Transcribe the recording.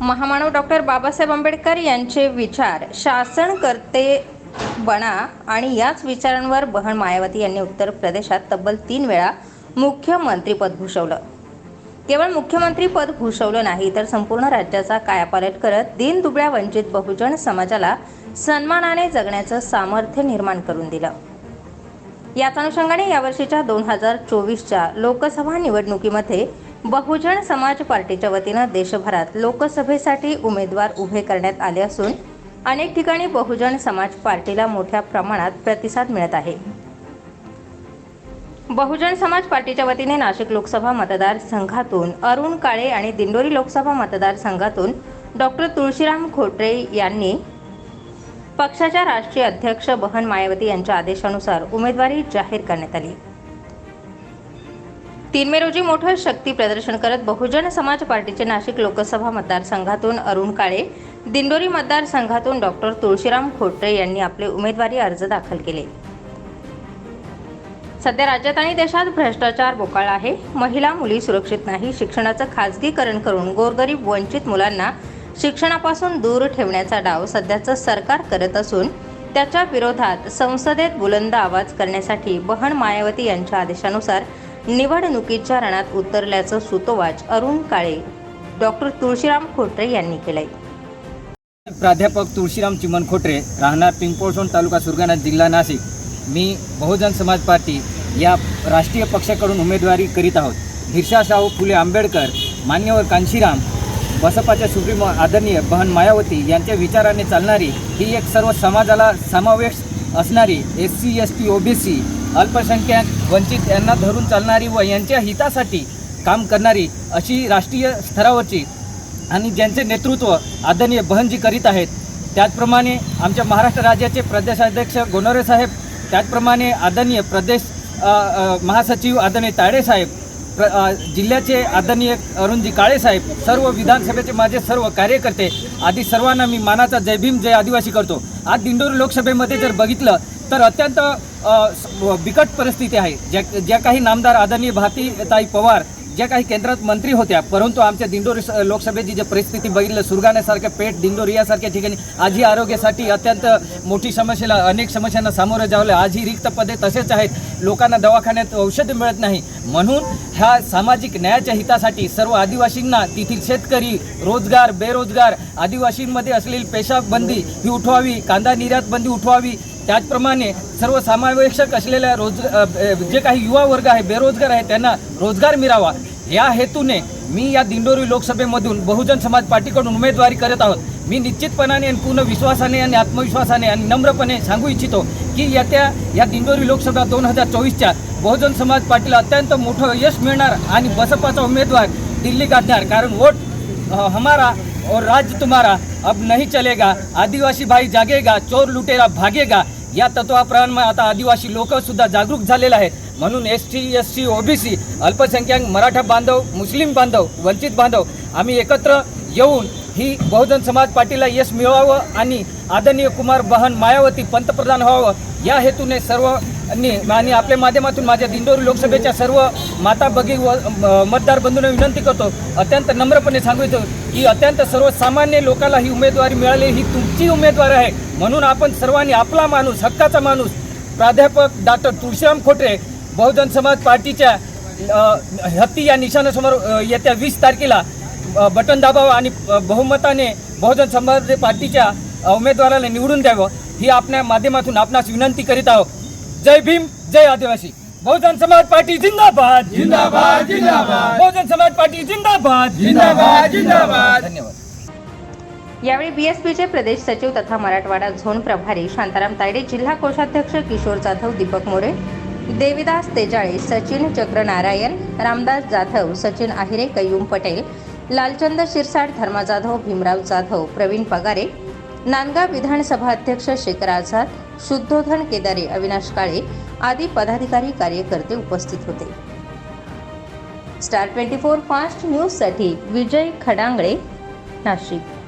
महामानव डॉक्टर बाबासाहेब आंबेडकर यांचे विचार शासन करते बना आणि याच विचारांवर बहन मायावती यांनी उत्तर प्रदेशात तब्बल तीन वेळा मुख्यमंत्रीपद भूषवलं. केवळ मुख्यमंत्रीपद भूषवलं नाही तर संपूर्ण राज्याचा कायापालट करत दीनदुबळ्या वंचित बहुजन समाजाला सन्मानाने जगण्याचं सामर्थ्य निर्माण करून दिलं. याच अनुषंगाने यावर्षीच्या दोन हजार चोवीसच्या लोकसभा निवडणुकीमध्ये बहुजन समाज पार्टीच्या वतीनं देशभरात लोकसभेसाठी उमेदवार उभे करण्यात आले असून अनेक ठिकाणी बहुजन समाज पार्टीला मोठ्या प्रमाणात प्रतिसाद मिळत आहे. बहुजन समाज पार्टीच्या वतीने नाशिक लोकसभा मतदारसंघातून अरुण काळे आणि दिंडोरी लोकसभा मतदारसंघातून डॉक्टर तुळशीराम खोटरे यांनी पक्षाच्या राष्ट्रीय अध्यक्ष बहन मायावती यांच्या आदेशानुसार उमेदवारी जाहीर करण्यात आली. तीन मे रोजी मोठं शक्ती प्रदर्शन करत बहुजन समाज पार्टीचे नाशिक लोकसभा मतदारसंघातून अरुण काळे दिंडोरी मतदारसंघातून डॉक्टर तुळशीराम खोटरे यांनी आपले उमेदवारी अर्ज दाखल केले. सध्या राज्यात आणि देशात भ्रष्टाचार बोकाळ आहे. महिला मुली सुरक्षित नाही. शिक्षणाचं खाजगीकरण करून गोरगरीब वंचित मुलांना शिक्षणापासून दूर ठेवण्याचा डाव सध्याचं सरकार करत असून त्याच्या विरोधात संसदेत बुलंद आवाज करण्यासाठी बहन मायावती यांच्या आदेशानुसार निवडणुकीच्या रणात उतरल्याचं सुतोवाच अरुण काळे डॉक्टर तुळशीराम खोटरे यांनी केलंय. प्राध्यापक तुळशीराम चिमन खोटरे राहणार पिंपळसोन तालुका सुरगाणा जिल्हा नाशिक. मी बहुजन समाज पार्टी या राष्ट्रीय पक्षाकडून उमेदवारी करीत आहोत. हिरशा शाहू फुले आंबेडकर मान्यवर कांशीराम बसपाच्या सुप्रीमो आदरणीय बहन मायावती यांच्या विचाराने चालणारी ही एक सर्व समाजाला समावेश असणारी S C S T O B C अल्पसंख्याक वंचित यांना धरून चालणारी व यांच्या हितासाठी काम करणारी अशी राष्ट्रीय स्तरावरची आणि ज्यांचे नेतृत्व आदरणीय बहनजी करीत आहेत त्याचप्रमाणे आमच्या महाराष्ट्र राज्याचे प्रदेशाध्यक्ष गोनोरे साहेब त्याचप्रमाणे आदरणीय प्रदेश महासचिव आदरणीय तायडे साहेब प्र जिल्ह्याचे आदरणीय अरुणजी काळेसाहेब सर्व विधानसभेचे माझे सर्व कार्यकर्ते आदी सर्वांना मी मानाचा जय भीम जय आदिवासी करतो. आज दिंडोरी लोकसभेमध्ये जर बघितलं तर अत्यंत बिकट परिस्थिती आहे. ज्या ज्या काही नामदार आदरणीय भारतीताई पवार ज्या काही केंद्रात मंत्री होत्या परंतु आमच्या दिंडोरी लोकसभेची जी परिस्थिती बघितलं सुरगाण्यासारख्या पेठ दिंडोरी यासारख्या ठिकाणी आजही आरोग्यासाठी अत्यंत मोठी समस्येला अनेक समस्यांना सामोरं जावलं. आजही रिक्त पदे तसेच आहेत. लोकांना दवाखान्यात औषध मिळत नाही. म्हणून ह्या सामाजिक न्यायाच्या हितासाठी सर्व आदिवासींना तेथील शेतकरी रोजगार बेरोजगार आदिवासींमध्ये असलेली पेशाबंदी ही उठवावी कांदा निर्यात बंदी उठवावी त्याचप्रमाणे सर्व समावेशक असलेल्या रोज जे काही युवा वर्ग आहे बेरोजगार आहे त्यांना रोजगार मिळावा. या हेतूने मी या दिंडोरी लोकसभेमधून बहुजन समाज पार्टीकडून उमेदवारी करत आहोत. मी निश्चितपणाने आणि पूर्ण विश्वासाने आणि आत्मविश्वासाने आणि नम्रपणे सांगू इच्छितो की येत्या या दिंडोरी लोकसभा दोन हजार चोवीसच्या बहुजन समाज पार्टीला अत्यंत मोठं यश मिळणार आणि बसपाचा उमेदवार दिल्ली गाठणार कारण वोट हमारा और राज्य तुम्हारा अब नहीं चलेगा। आदिवासी भाई जागेगा चोर लुटेरा भागेगा। या तत्वाप्रमाणे आता आदिवासी लोक सुद्धा जागरूक झालेले आहेत म्हणून S T S C OBC अल्पसंख्याक मराठा बांधव मुस्लिम बांधव वंचित बांधव आम्ही एकत्र येऊन ही बहुजन समाज पार्टीला यश मिळवावं आणि आदरणीय कुमार बहन मायावती पंतप्रधान व्हावं या हेतूने सर्व आणि आपल्या माध्यमातून माझ्या दिंडोरी लोकसभेच्या सर्व माता बगी व मतदार बंधूंना विनंती करतो. अत्यंत नम्रपणे सांगितो की अत्यंत सर्वसामान्य लोकांना ही उमेदवारी मिळाली ही तुमची उमेदवार आहे. म्हणून आपण सर्वांनी आपला माणूस हक्काचा माणूस प्राध्यापक डॉक्टर तुळशीराम खोटरे बहुजन समाज पार्टीच्या हत्ती या निशाणासमोर येत्या वीस तारखेला बटन दाबावं आणि बहुमताने बहुजन समाज पार्टीच्या उमेदवाराला निवडून द्यावं ही आपल्या माध्यमातून आपणास विनंती करीत आहोत. जय भीम जय आदिवासी. बहुजन समाज पार्टी जिंदाबाद. जिंदाबाद जिंदाबाद. बहुजन समाज पार्टी जिंदाबाद. जिंदाबाद जिंदाबाद. धन्यवाद. यावेळी बीएसपीचे प्रदेश सचिव तथा मराठवाडा झोन प्रभारी शांताराम तायडे जिल्हा कोषाध्यक्ष किशोर जाधव दीपक मोरे देविदास तेजाळे सचिन चक्रनारायण रामदास जाधव सचिन आहिरे कय्यूम पटेल लालचंद शिरसाट धर्मा जाधव भीमराव जाधव प्रवीण पगारे नांदगाव विधानसभा अध्यक्ष शेखर आझाद शुद्धोधन केदारे अविनाश काळे आदी पदाधिकारी कार्यकर्ते उपस्थित होते. स्टार ट्वेंटी फोर फास्ट न्यूजसाठी विजय खडांगळे नाशिक.